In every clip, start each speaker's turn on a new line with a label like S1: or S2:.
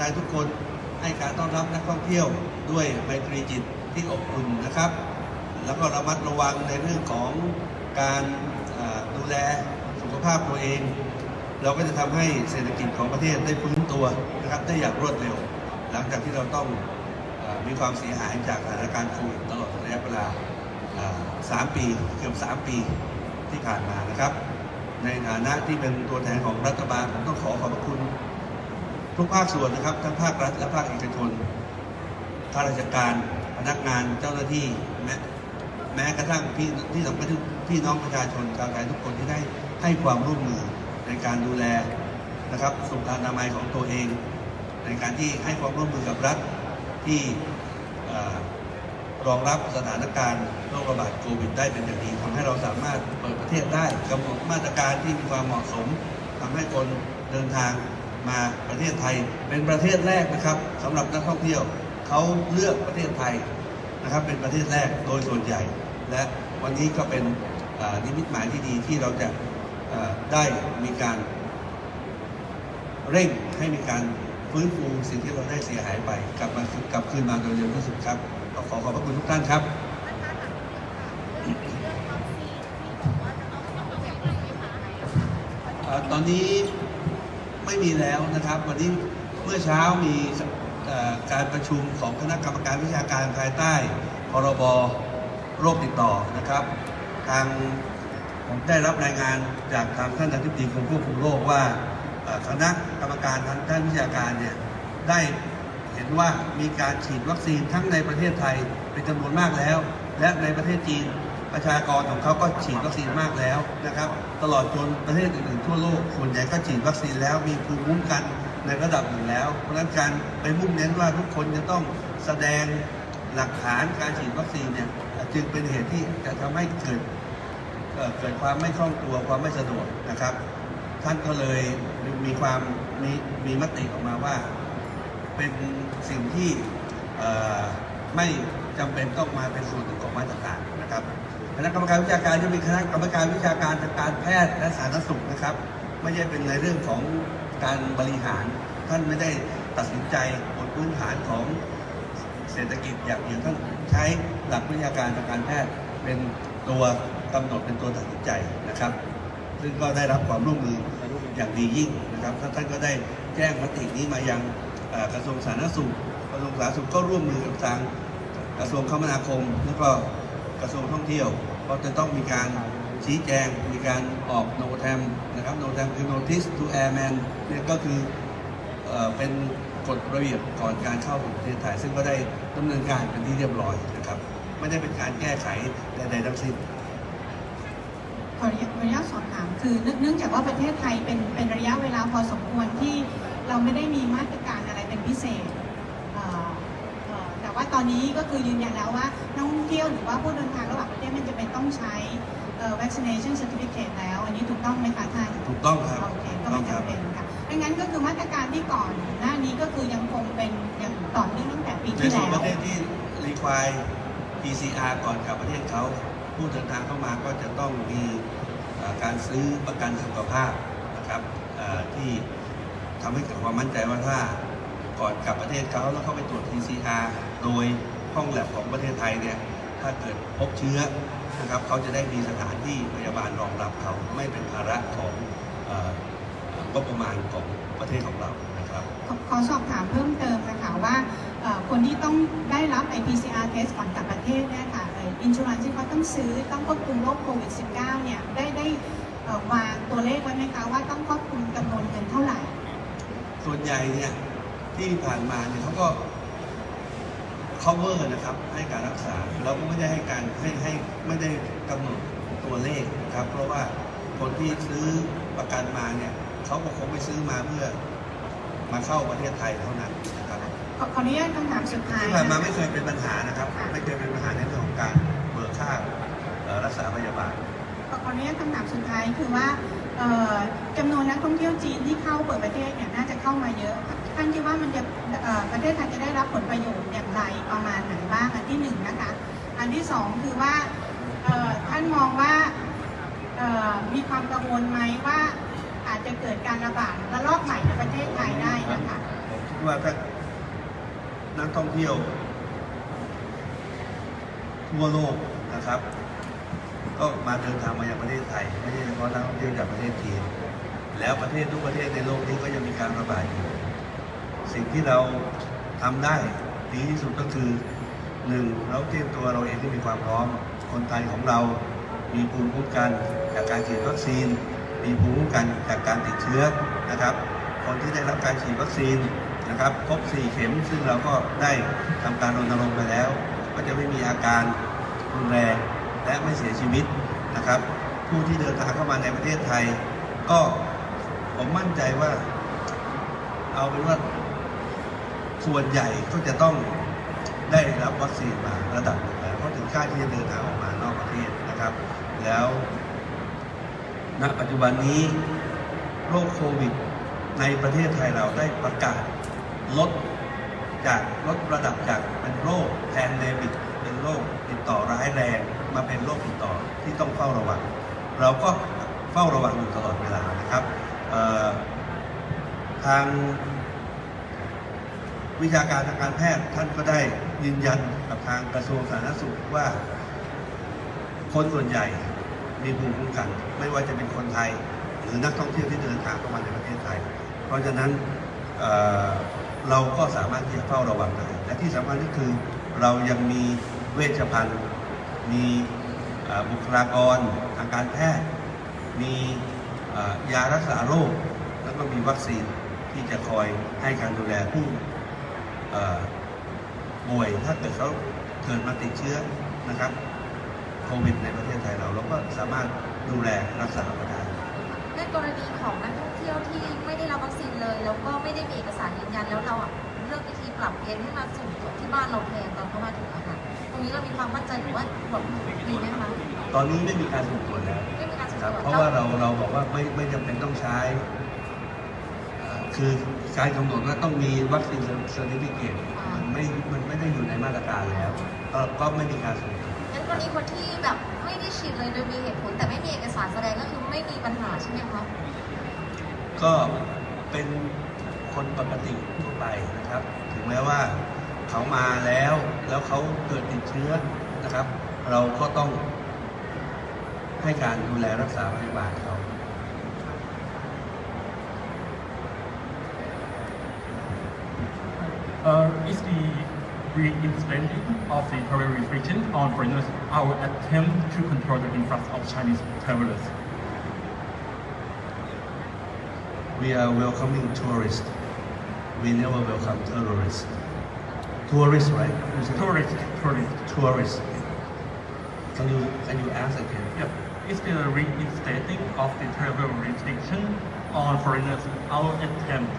S1: ไทยทุกคนให้การต้อนรับนักท่องเที่ยวด้วยไมตรีจิตที่อบอุ่นนะครับ แล้วก็ระมัดระวังในเรื่องของการดูแลสุขภาพตัวเอง เราก็จะทำให้เศรษฐกิจของประเทศได้ฟื้นตัวนะครับได้อย่างรวดเร็ว หลังจากที่เราต้องอมีความเสียหายจากสถานการณ์โควิดตลอดระยะเวลาอ่าสามปีเกือบสามปีที่ผ่านมานะครับ ในฐานะที่เป็นตัวแทนของรัฐบาลผมต้องขอขอบคุณ ทุกภาคส่วนนะครับ ทั้งภาครัฐและภาคเอกชนข้าราชการพนักงานเจ้าหน้าที่แม้แม้กระทั่งพี่ที่สำคัญที่พี่น้องประชาชนชาวไทยทุกคนที่ได้ให้ความร่วมมือในการดูแลนะครับสุขอนามัยของตัวเอง ในการที่ให้ความร่วมมือกับรัฐที่รองรับสถานการณ์โรคระบาดโควิดได้เป็นอย่างดีทำให้เราสามารถเปิดประเทศได้กำหนดมาตรการที่มีความเหมาะสมทำให้คนเดินทาง มาประเทศไทย เป็นประเทศแรกนะครับสำหรับนักท่องเที่ยวเขาเลือกประเทศไทยนะครับเป็นประเทศแรกโดยส่วนใหญ่ และวันนี้ก็เป็นนิมิตหมายที่ดีที่เราจะได้มีการ เร่งให้มีการฟื้นฟูสิ่งที่เราได้เสียหายไป กลับมากลับคืนมาโดยเร็วที่สุดครับขอขอบพระคุณทุกท่านครับตอนนี้ ไม่มีแล้วนะครับ วันนี้เมื่อเช้ามีการประชุมของคณะกรรมการวิชาการภายใต้พรบโรคติดต่อนะครับ ทางผมได้รับรายงานจากทางท่านอธิบดีกรมควบคุมโรคว่าคณะกรรมการทางด้านวิชาการเนี่ยได้เห็นว่ามีการฉีดวัคซีนทั้งในประเทศไทยเป็นจำนวนมากแล้ว และในประเทศจีน ประชากรของเขาก็ฉีดวัคซีนมากแล้วนะครับ ตลอดจนประเทศอื่นๆทั่วโลกส่วนใหญ่ก็ฉีดวัคซีนแล้วมีภูมิคุ้มกันในระดับหนึ่งแล้ว เพราะฉะนั้นการไปมุ่งเน้นว่าทุกคนจะต้องแสดงหลักฐานการฉีดวัคซีนเนี่ยจึงเป็นเหตุที่จะทำให้เกิดเกิดความไม่คล่องตัวความไม่สะดวกนะครับ ท่านก็เลยมีความมีมีมติออกมาว่า เป็นสิ่งที่ไม่จำเป็นต้องมาเป็นส่วนหนึ่งของมาตรการนะครับ ณะกรรมการวิชาการจะเป็นคณะกรรมการวิชาการทางการแพทย์และสาธารณสุขนะครับ ไม่ใช่เป็นในเรื่องของการบริหาร ท่านไม่ได้ตัดสินใจบนพื้นฐานของเศรษฐกิจอย่างเดียวท่านใช้หลักวิชาการทางการแพทย์เป็นตัวกำหนดเป็นตัวตัดสินใจนะครับ ซึ่งก็ได้รับความร่วมมืออย่างดียิ่งนะครับท่านท่านก็ได้แจ้งมตินี้มายังกระทรวงสาธารณสุขกระทรวงสาธารณสุขก็ร่วมมือกับทางกระทรวงคมนาคม แล้วก็กระทรวงท่องเที่ยว ก็จะต้องมีการชี้แจง มีการออกโนแทมนะครับโนแทมคือ notice to airman เนี่ยก็คือเออเป็นกฎระเบียบก่อนการเข้าของประเทศไทยซึ่งก็ได้ดำเนินการเป็นที่เรียบร้อยนะครับ ไม่ได้เป็นการแก้ไขใดๆทั้งสิ้น
S2: ขออนุญาตขออนุญาตสอบถามคือเนื่องเนื่องจากว่าประเทศไทยเป็นเป็นระยะเวลาพอสมควรที่เราไม่ได้มีมาตรการอะไรเป็นพิเศษ ต่ว่าตอนนี้ก็คือยืนยันแล้วว่านักท่องเที่ยวหรือว่าผู้เดินทางระหว่างประเทศมันจะเป็นต้องใช้เอ่อ vaccination certificate แล้ว อันนี้ถูกต้องไหมคะท่าน
S1: ถูกต้องครับ
S2: โอเค
S1: ถู
S2: ก็
S1: กต้
S2: ไม่
S1: องครับ
S2: จำเป็นค่ะดังนั้นก็คือมาตรการที่ก่อนหน้านี้ก็คือยังคงเป็นอย่างต่อเนื่องตั้งแต่ปี
S1: ใน
S2: ที่
S1: ส่วน
S2: แล้
S1: ป
S2: ว
S1: ระเทศที่รีควาย PCR ก่อนกลับประเทศเขาผู้เดินทางเข้ามาก็จะต้องมีเอ่อการซื้อประกันสุขภาพนะครับเอ่อที่ทำให้เกิดความมั่นใจว่าถ้าก่อนกลับประเทศเขาแล้วเข้าไปตรวจ PCR โดยห้องแลบของประเทศไทยเนี่ยถ้าเกิดพบเชื้อนะครับเขาจะได้มีสถานที่พยาบาลรองรับเขาไม่เป็นภาระของเอ่องบประมาณของประเทศของเรานะครับ
S2: ขอขอสอบถามเพิ่มเติมนะคะว่าเอ่อคนที่ต้องได้รับไอ PCR test ก่อนกลับประเทศเนี่ยค่ะอินชูรันที่เขาต้องซื้อต้องควบคุมโรคโควิด -19 เนี่ยได้ได้เอ่อวางตัวเลขไว้ไหมคะว่าต้องควบคุมจำนวนเงินเท่าไหร่
S1: ส่วนใหญ่เนี่ยที่ผ่านมาเนี่ยเขาก็ cover นะครับให้การรักษาเราก็ไม่ได้ให้การให้ให้ไม่ได้กำหนดตัวเลขนะครับ เพราะว่าคนที่ซื้อประกันมาเนี่ยเขาก็คงไม่ซื้อมาเพื่อมาเข้าประเทศไทยเท่านั้นนะครับ
S2: ขอขออนุญาตคำถามสุดท้าย
S1: ที่ผ่านมาไม่เคยเป็นปัญหานะครับ ไม่เคยเป็นปัญหาในเรื่องของการเบิกค่าเอ่อรักษาพยาบาล
S2: ขอขออนุญาตคำถามสุดท้ายคือว่าเอ่อจำนวนนักท่องเที่ยวจีนที่เข้าเปิดประเทศเนี่ยน่าจะเข้ามาเยอะ ท่านคิดว่ามันจะประเทศไทยจะได้รับผลประโยชน์อย่างไรประมาณไหนบ้างอันที่หนึ่งนะคะอันที่สองคือว่าท่านมองว่ามีความกังวลไหมว่าอาจจะเกิดการระบาดระลอกใหม่ในประเทศไทยได้นะคะ
S1: ว่าถ้านักท่องเที่ยว ทั่วโลกนะครับ ก็มาเดินทางมายังประเทศไทยไม่ใช่เฉพาะนักท่องเที่ยวจากประเทศจีนแล้วประเทศทุกประเทศในโลกนี้ก็ยังมีการระบาดอยู่ สิ่งที่เราทำได้ดีที่สุดก็คือหนึ่งเราเตรียมตัวเราเองที่มีความพร้อม คนไทยของเรา มีภูมิคุ้มกันจากการฉีดวัคซีน มีภูมิคุ้มกันจากการติดเชื้อนะครับ คนที่ได้รับการฉีดวัคซีนนะครับครบ 4 เข็มซึ่งเราก็ได้ทำการรณรงค์ไปแล้ว ก็จะไม่มีอาการรุนแรงและไม่เสียชีวิตนะครับ ผู้ที่เดินทางเข้ามาในประเทศไทย ก็ผมมั่นใจว่า เอาเป็นว่า ส่วนใหญ่ก็จะต้องได้รับวัคซีนมาระดับหนึ่งแล้วเพราะถึงกล้าที่จะเดินทางออกมานอกประเทศนะครับ แล้วณปัจจุบันนี้โรคโควิด ในประเทศไทยเราได้ประกาศลดจากลดระดับจากเป็นโรคแพนเดมิกเป็นโรคติดต่อร้ายแรงมาเป็นโรคติดต่อที่ต้องเฝ้าระวัง เราก็เฝ้าระวังอยู่ตลอดเวลานะครับทาง วิชาการทางการแพทย์ท่านก็ได้ยืนยันกับทางกระทรวงสาธารณสุขว่า คนส่วนใหญ่มีภูมิคุ้มกัน ไม่ว่าจะเป็นคนไทย หรือนักท่องเที่ยวที่เดินทางเข้ามาในประเทศไทย เพราะฉะนั้นเเราก็สามารถที่จะเฝ้าระวังได้และที่สำคัญก็คือเรายังมีเวชภัณฑ์ มีบุคลากรทางการแพทย์ มียารักษาโรค แล้วก็มีวัคซีนที่จะคอยให้การดูแลผู้ ป่วยถ้าเกิดเขาเกิดมาติดเชื้อนะครับโควิดในประเทศไทยเราเราก็สามารถดูแลรักษาเขาได้
S3: ในกรณีของนักท่องเที่ยวที่ไม่ได้รับวัคซีนเลย แล้วก็ไม่ได้มีเอกสารยืนยันแล้วเราอะเลือกวิธีปรับเกณฑ์ให้มาสู่ที่บ้านเราแทนตอนเขามาถึงอะค่ะตรงนี้เรามีความมั่นใจหรือว่าแบบดีไหมคะ
S1: ตอนนี้ไม่มีการสุ่มตรวจแล้ว
S3: ไม่มีการ
S1: ค
S3: สุ่
S1: รับ
S3: มตรวจ
S1: เพราะว่าเราเราบอกว่าไม่ไม่จำเป็นต้องใช้เอ่อ คือการกำหนดว่าต้องมีวัคซีนเซอร์ติฟิเคตมันไม่มันไม่ได้อยู่ในมาตรการแล้วก็ก็ไม่มีการสุ่มตรวจ
S3: งั้นกรณีคนที่แบบไม่ได้ฉีดเลยโดยมีเหตุผล แต่ไม่มีเอกสารแสดงก็คือไม่มีปัญหาใช่ไหมคะ
S1: ก็เป็นคนปกติทั่วไปนะครับ ถึงแม้ว่าเขามาแล้วแล้วเขาเกิดติดเชื้อนะครับ เราก็ต้องให้การดูแลรักษาพยาบาลเขา
S4: is the reinstating of the travel restriction on foreigners our attempt to control the influx of Chinese travelers?
S1: We are welcoming tourists. We never welcome terrorists. Tourists, right? Tourists, said
S4: Tourist, tourist.
S1: Tourists. Can you can you ask again?
S4: Yep. Is the reinstating of the travel restriction on foreigners our attempt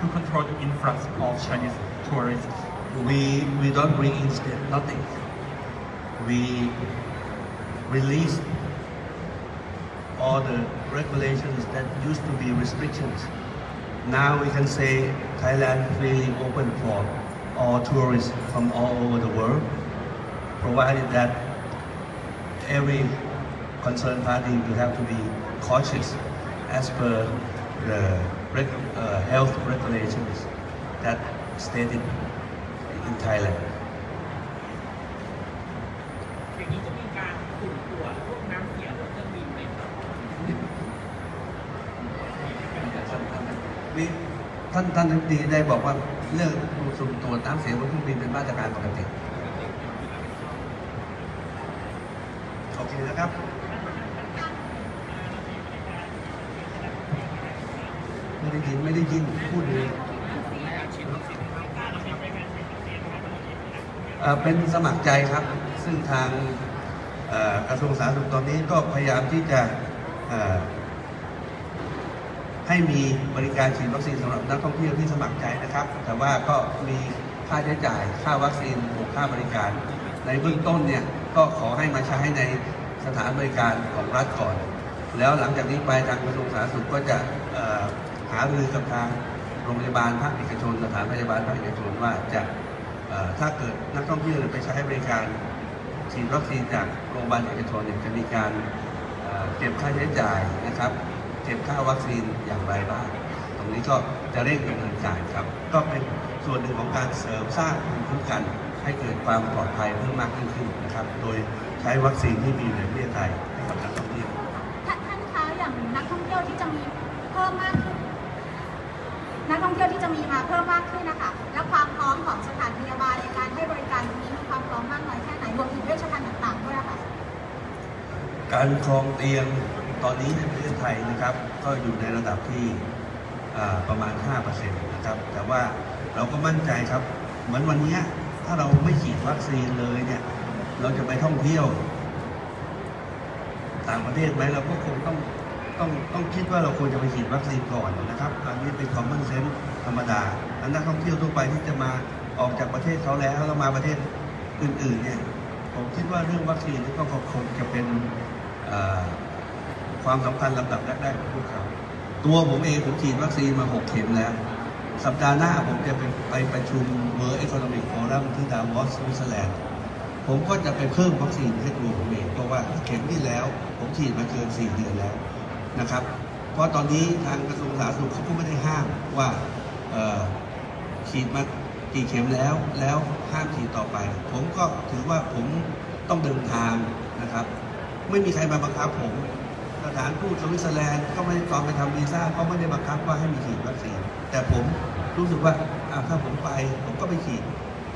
S4: to control the influx of Chinese tourists?
S1: We we don't reinstate nothing. We release all the regulations that used to be restrictions. Now we can say Thailand freely open for all tourists from all over the world, provided that every concerned party will have to be cautious as per the uh, health regulations that stated in Thailand.
S5: อย่างนี้จะมีการสุ่มตรวจพวกน้ำเสียบนเครื่องบินไหมครับ
S1: มีท่านท่านอธิบดีได้บอกว่าเรื่องสุ่มตรวจน้ำเสียบนเครื่องบินเป็นมาตรการปกติโอเคนะครับ ไม่ได้ยินไม่ได้ยินพูดเลย เป็นสมัครใจครับ ซึ่งทางกระทรวงสาธารณสุขตอนนี้ก็พยายามที่จะให้มีบริการฉีดวัคซีนสำหรับนักท่องเที่ยวที่สมัครใจนะครับ แต่ว่าก็มีค่าใช้จ่ายค่าวัคซีนบวกค่าบริการ ในเบื้องต้นเนี่ยก็ขอให้มาใช้ในสถานบริการของรัฐก่อน แล้วหลังจากนี้ไปทางกระทรวงสาธารณสุขก็จะหารือกับทางโรงพยาบาลภาคเอกชน สถานพยาบาลภาคเอกชนว่าจะ ถ้าเกิดนักท่องเที่ยวไปใช้บริการฉีดวัคซีนจากโรงพยาบาลเอกชนเนี่ยจะมีการเก็บค่าใช้จ่ายนะครับ เก็บค่าวัคซีนอย่างไรบ้าง ตรงนี้ก็จะเร่งดำเนินการครับ ก็เป็นส่วนหนึ่งของการเสริมสร้างภูมิคุ้มกันให้เกิดความปลอดภัยเพิ่มมากขึ้นนะครับ โดยใช้วัคซีนที่มีในประเทศไท
S6: ย การครองเตีย
S1: งตอนนี้ในประเทศไทยนะครับ ก็อยู่ในระดับที่ประมาณ 5%นะครับ แต่ว่าเราก็มั่นใจครับ เหมือนวันนี้ถ้าเราไม่ฉีดวัคซีนเลยเนี่ย เราจะไปท่องเที่ยว ต่างประเทศไหมเราก็คงต้องต้องต้องคิดว่าเราควรจะไปฉีดวัคซีนก่อนนะครับ อันนี้เป็น common sense ธรรมดาอันนักท่องเที่ยวทั่วไปที่จะมาออกจากประเทศเขาแล้วแล้วมาประเทศอื่นๆเนี่ย ผมคิดว่าเรื่องวัคซีนนี่ก็คงจะเป็น ความสำคัญลำดับแรกๆของพวกเขาตัวผมเองผมฉีดวัคซีนมา 6 เข็มแล้ว สัปดาห์หน้าผมจะไปไปประชุม World Economic Forum ที่ดาวอสสวิตเซอร์แลนด์ผมก็จะไปเพิ่มวัคซีนให้ตัวผมเองเพราะว่าเข็มที่แล้ว ผมฉีดมาเกิน 4 เดือนแล้วนะครับ เพราะตอนนี้ทางกระทรวงสาธารณสุขเขาก็ไม่ได้ห้ามว่าฉีดมากี่เข็มแล้วแล้วห้ามฉีดต่อไป ผมก็ถือว่าผมต้องเดินทางนะครับ ไม่มีใครมาบังคับผมสถานทูตสวิตเซอร์แลนด์ก็ไม่ตอนไปทำวีซ่าก็ไม่ได้บังคับว่าให้มีฉีดวัคซีนแต่ผมรู้สึกว่าถ้าผมไปผมก็ไปฉีด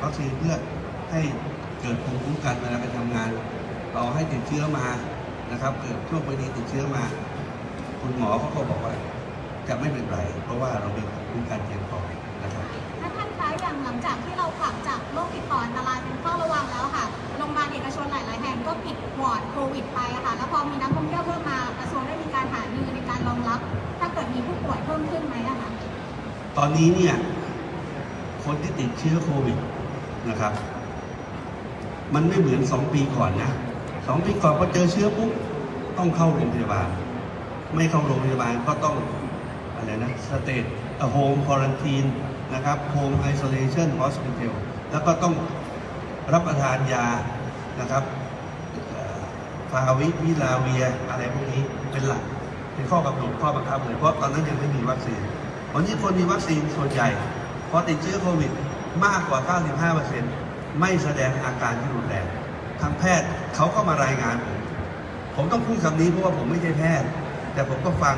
S1: วัคซีนเพื่อให้เกิดภูมิคุ้มกันเวลาไปทำงานต่อให้ติดเชื้อมานะครับ เกิดช่วงไปนี้ติดเชื้อมา คุณหมอเขาก็บอกว่า จะไม่เป็นไร เพราะว่าเรามีภูมิคุ้มกันเพียงพอ
S6: พอมีนักท่องเที่ยวเพิ่มมากระทรวงได้มีการหารือในการรองรับ ถ้าเกิดมีผู้ป่วยเพิ่มขึ้นไหมอะคะ
S1: ตอนนี้เนี่ยคนที่ติดเชื้อโควิดนะครับ มันไม่เหมือนสองปีก่อนนะสองปีก่อนพอเจอเชื้อปุ๊บต้องเข้าโรงพยาบาล ไม่เข้าโรงพยาบาลก็ต้องอะไรนะสเตทโฮมควอรันทีนนะครับโฮมไอโซเลชันฮอสพิทอลแล้วก็ต้องรับประทานยานะครับ ฟาวิวิลาเวียอะไรพวกนี้เป็นหลักเป็นข้อกำหนดข้อบังคับเลยเพราะตอนนั้นยังไม่มีวัคซีนวันนี้คนมีวัคซีนส่วนใหญ่พอติดเชื้อโควิดมากกว่า 95%ไม่แสดงอาการที่รุนแรงทางแพทย์เขาก็มารายงานผมผมต้องพูดคำนี้เพราะว่าผมไม่ใช่แพทย์ แต่ผมก็ฟัง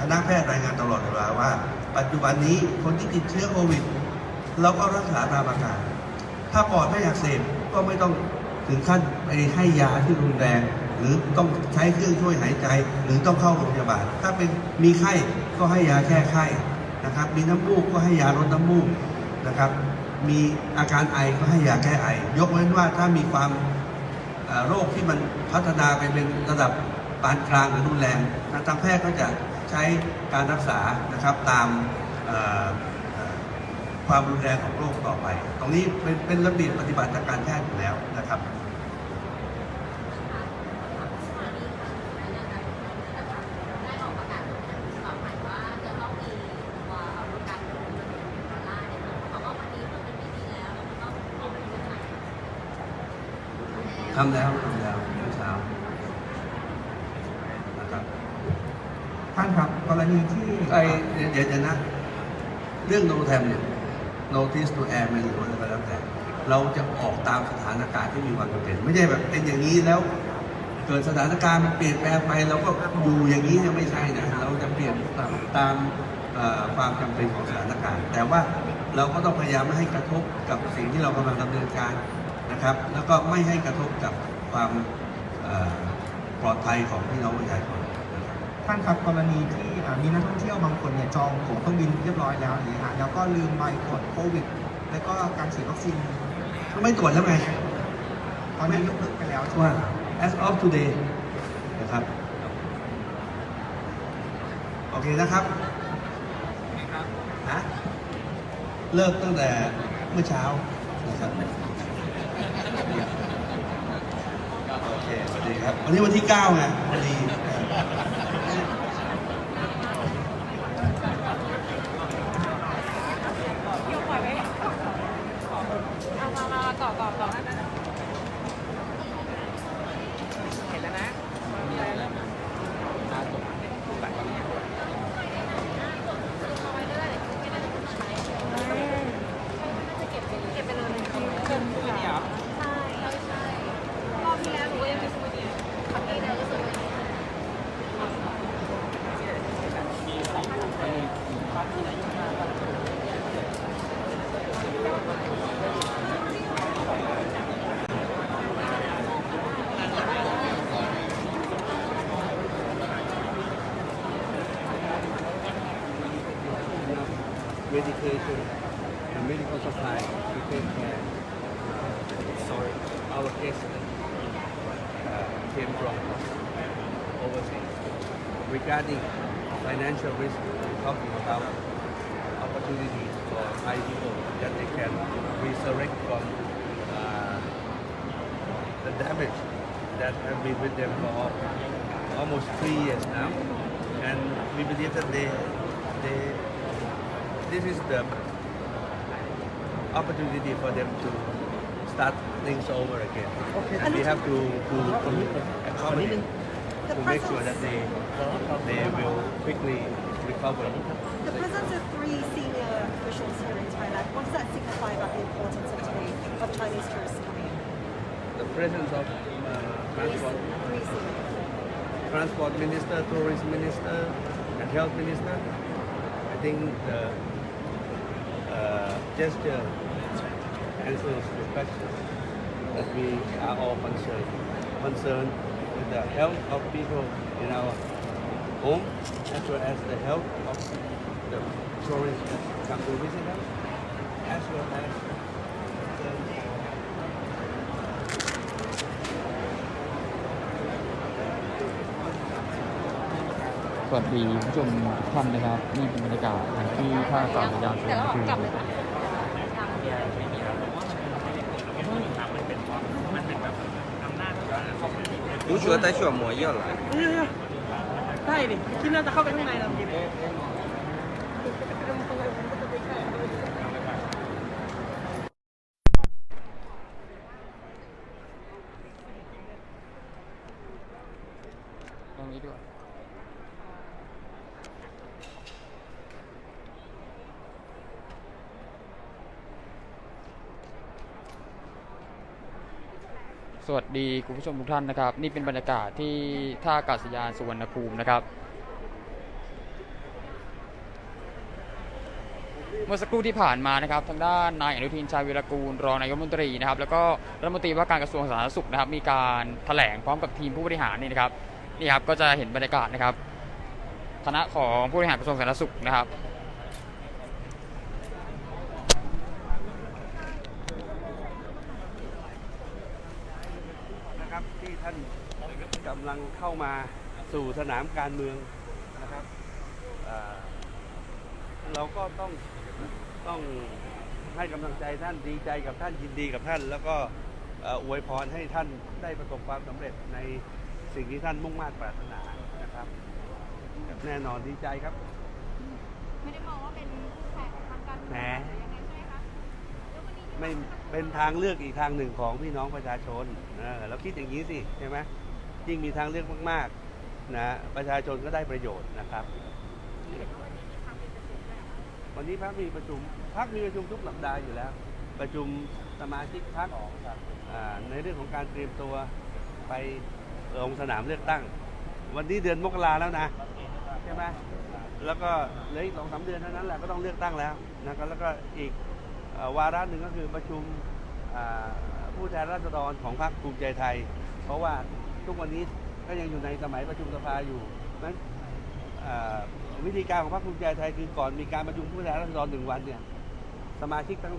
S1: คณะแพทย์รายงานตลอดเวลาว่า ปัจจุบันนี้คนที่ติดเชื้อโควิดเราก็รักษาตามอาการ ถ้าปอดไม่อักเสบก็ไม่ต้อง ถึงขั้นไปให้ยาที่รุนแรง หรือต้องใช้เครื่องช่วยหายใจ หรือต้องเข้าโรงพยาบาล ถ้าเป็นมีไข้ก็ให้ยาแก้ไข้นะครับ มีน้ำมูกก็ให้ยาลดน้ำมูกนะครับ มีอาการไอก็ให้ยาแก้ไอ ยกเว้นว่าถ้ามีความโรคที่มันพัฒนาไปเป็นระดับปานกลางหรือรุนแรงทางแพทย์ก็จะใช้การรักษานะครับตามความรุนแรงของโรคต่อไป ตรงนี้เป็นเป็นระเบียบปฏิบัติทางการแพทย์อยู่แล้วนะครับ
S3: ได้ออกประกาศต่อไปว่าจะต้องมีตัวการลงทะเบียนออนไลน์เนี่ยเขาบอกว่าวันนี้มันเป็นวิธีแล้วแล้วก็ออกมาเป็นใหม่
S1: ทำแล้วทำแล้วเมื่อเช้านะครับ
S7: ท่านครับกรณีที่
S1: ไอ้เดี๋ยวเดี๋ยวเดี๋ยวนะ เรื่องโนแทมเนี่ย notice to air มันหรือว่าอะไรก็แล้วแต่ เราจะออกตามสถานการณ์ที่มีความจำเป็น ไม่ใช่แบบเป็นอย่างนี้แล้ว เกิดสถานการณ์มันเปลี่ยนแปลงไปเราก็อยู่อย่างนี้เนี่ยไม่ใช่นะ เราจะเปลี่ยนตามตามเอ่อความจำเป็นของสถานการณ์ แต่ว่าเราก็ต้องพยายามไม่ให้กระทบกับสิ่งที่เรากำลังดำเนินการ นะครับ แล้วก็ไม่ให้กระทบกับความเอ่อปลอดภัยของพี่น้องประชาชนนะครับ
S7: ท่านครับกรณีที่อ่ามีนักท่องเที่ยวบางคนเนี่ยจองตั๋วเครื่องบินเรียบร้อยแล้วอย่างนี้ยฮะแล้วก็ลืมใบตรวจโควิด แล้วก็การฉีดวัคซีน
S1: ก็ไม่ตรวจแล้วไง
S7: ตอนนี้ยกเลิกไปแล้วใช่ไหม
S1: ว่า as of today นะครับโอเคนะครับฮะเลิกตั้งแต่เมื่อเช้านะครับ โอเค สวัสดีครับ วันนี้วันที่9ไงพอดี transportation and medical supply to take care. So our case uh, came from overseas. Regarding financial risk, we're talking about opportunities for people that they can resurrect from uh, the damage that have been with them for almost three years now. And we believe that they, they, this is the opportunity for them to start things over again. And we have to, to, to accommodate to make sure that they, they will quickly recover.
S8: The presence of three senior officials here in Thailand, what does that signify about the importance of today of Chinese tourists coming?
S1: The presence of uh, transport, transport minister, tourism minister, and health minister, I think the uh, gesture answers the question that we are all concerned, concerned with the health of people in our home, as well as the health of the tourists that come to visit us, as well as
S9: สวัสดีผู้ชมทุกท่านนะครับนี่เป็นบรรยากาศที่ท่าอากาศยานสุวรรณภูมิรู้ชัวร์แต่
S10: ชัวร์หมวยเยอะเลย
S5: ใช่ดิคิดน่าจะเข้าไปข้างในเแล้
S9: ว สวัสดีคุณผู้ชมทุกท่านนะครับ นี่เป็นบรรยากาศที่ท่าอากาศยานสุวรรณภูมินะครับ เมื่อสักครู่ที่ผ่านมานะครับ ทางด้านนายอนุทินชาญวีรกูลรองนายกรัฐมนตรีนะครับ แล้วก็รัฐมนตรีว่าการกระทรวงสาธารณสุขนะครับ มีการแถลงพร้อมกับทีมผู้บริหารนี่นะครับนี่ครับก็จะเห็นบรรยากาศนะครับคณะของผู้บริหารกระทรวงสาธารณสุขนะครับ
S1: นะครับ ที่ท่านกำลังเข้ามาสู่สนามการเมืองนะครับเอ่อเราก็ต้องต้องให้กำลังใจท่านดีใจกับท่านยินดีกับท่าน แล้วก็เอ่ออวยพรให้ท่านได้ประสบความสำเร็จในสิ่งที่ท่านมุ่งมา่ปรารถนานะครับ แน่นอนดีใจครับ
S6: ไม่ได้มองว่าเป็นคู่แข่งทางการเมือง ไม่
S1: เป็นทางเลือกอีกทางหนึ่งของพี่น้องประชาชนเออเราคิดอย่างนี้สิใช่ไหมยิ่งมีทางเลือกมากๆนะประชาชนก็ได้ประโยชน์นะครับ วันนี้พักมีประชุมพักมีประชุมทุกสัปดาห์อยู่แล้ว ประชุมสมาชิกพักในเรื่องของการเตรียมตัวไปลงสนามเลือกตั้ง วันนี้เดือนมกราแล้วนะใช่ไหมแล้วก็เหลืออีกสองสามเดือนเท่านั้นแหละก็ต้องเลือกตั้งแล้วนะครับแล้วก็อีก วาระหนึ่งก็คือประชุมผู้แทนราษฎรของพรรคภูมิใจไทย เพราะว่าทุกวันนี้ก็ยังอยู่ในสมัยประชุมสภาอยู่นั้นวิธีการของพรรคภูมิใจไทยคือก่อนมีการประชุมผู้แทนราษฎรหนึ่งวันเนี่ยสมาชิกทั้ง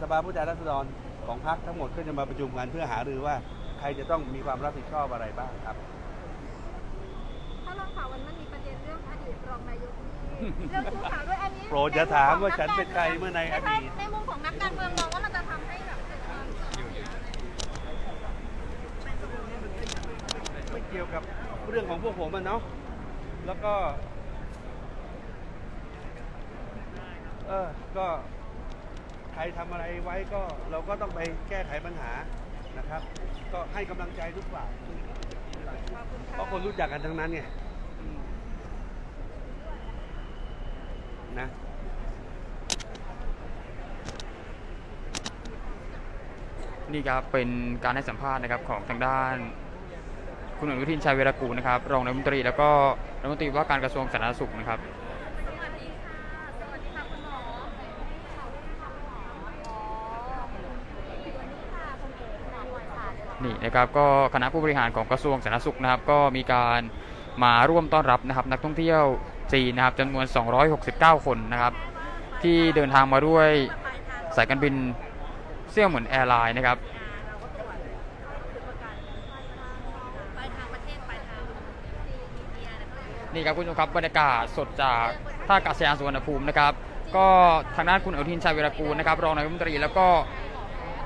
S1: สภาผู้แทนราษฎรของพรรคทั้งหมดก็จะมาประชุมกันเพื่อหารือว่าใครจะต้องมีความรับผิดชอบอะไรบ้างครับ
S6: ถ้าลองข่าววันมันมีประเด็นเรื่องอดีตรองนายกที่ เรื่องคู่ข่าวด้วยอันนี้
S1: โปรดอย่าถามว่าฉันเป็นใครเมื่อในอดีต
S6: ในมุมของนักการเมืองมองว่าเราจะทำให้แบบเกิดความเสื่อมเสีย
S1: ไม่เกี่ยวกับเรื่องของพวกผมอะเนาะ แล้วก็ เออ ก็ใครทำอะไรไว้ก็เราก็ต้องไปแก้ไขปัญหานะครับ ก็ให้กำลังใจทุกฝ่ายเพราะคนรู้จักกันทั้งนั้นไงอืม นะ
S9: นี่ครับเป็นการให้สัมภาษณ์นะครับของทางด้าน คุณอนุทินชาญวีรกูลนะครับ รองนายกรัฐมนตรีแล้วก็รัฐมนตรีว่าการกระทรวงสาธารณสุขนะครับ
S6: นี่
S9: นะครับก็คณะผู้บริหารของกระทรวงสาธารณสุขนะครับ ก็มีการมาร่วมต้อนรับนะครับ นักท่องเที่ยว จีนนะครับจำนวน 269 คนนะครับ ที่เดินทางมาด้วยสายการบินเซี่ยวเหมือนแอร์ไลน์นะครับนี่ครับคุณผู้ชมครับบรรยากาศสดจากท่าอากาศยานสุวรรณภูมินะครับ ก็ทางด้านคุณอนุทินชาญวิรากูลนะครับรองนายกรัฐมนตรีแล้วก็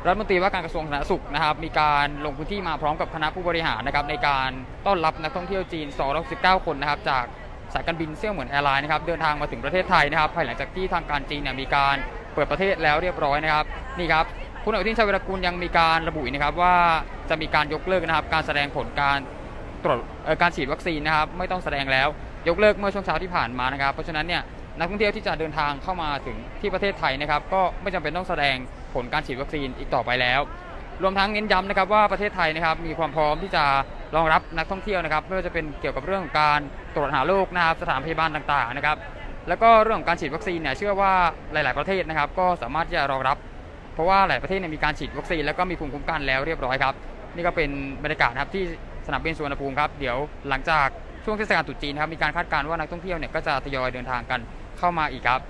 S9: รัฐมนตรีว่าการกระทรวงสาธารณสุขนะครับ มีการลงพื้นที่มาพร้อมกับคณะผู้บริหารนะครับในการต้อนรับนักท่องเที่ยวจีน 219 คนนะครับจาก สายการบินเซี่ยวเหมือนแอร์ไลน์นะครับเดินทางมาถึงประเทศไทยนะครับภายหลังจากที่ทางการจีนเนี่ยมีการเปิดประเทศแล้วเรียบร้อยนะครับนี่ครับคุณอนุทินชาญวิรากูลยังมีการระบุนะครับว่าจะมีการยกเลิกนะครับ การแสดงผลการตรวจการฉีดวัคซีนนะครับไม่ต้องแสดงแล้วยกเลิกเมื่อช่วงเช้าที่ผ่านมานะครับ เพราะฉะนั้นเนี่ยนักท่องเที่ยวที่จะเดินทางเข้ามาถึงที่ประเทศไทยนะครับ ก็ไม่จำเป็นต้องแสดงผลการฉีดวัคซีนอีกต่อไปแล้ว รวมทั้งเน้นย้ำนะครับว่าประเทศไทยนะครับมีความพร้อมที่จะ รองรับนักท่องเที่ยวนะครับไม่ว่าจะเป็นเกี่ยวกับเรื่องของการตรวจหาโรคนะครับสถานพยาบาลต่างๆนะครับ แล้วก็เรื่องของการฉีดวัคซีนเนี่ยเชื่อว่าหลาย ๆประเทศนะครับ ก็สามารถที่จะรองรับเพราะว่าหลายประเทศเนี่ยมีการฉีดวัคซีนแล้วก็มีภูมิคุ้มกันแล้วเรียบร้อยครับนี่ก็เป็นบรรยากาศครับที่สนามบินสุวรรณภูมิครับเดี๋ยวหลังจากช่วงเทศกาลตรุษจีนนะครับมีการคาดการณ์ว่านักท่องเที่ยวเนี่ยก็จะทยอยเดินทางกันเข้ามาอีกครับ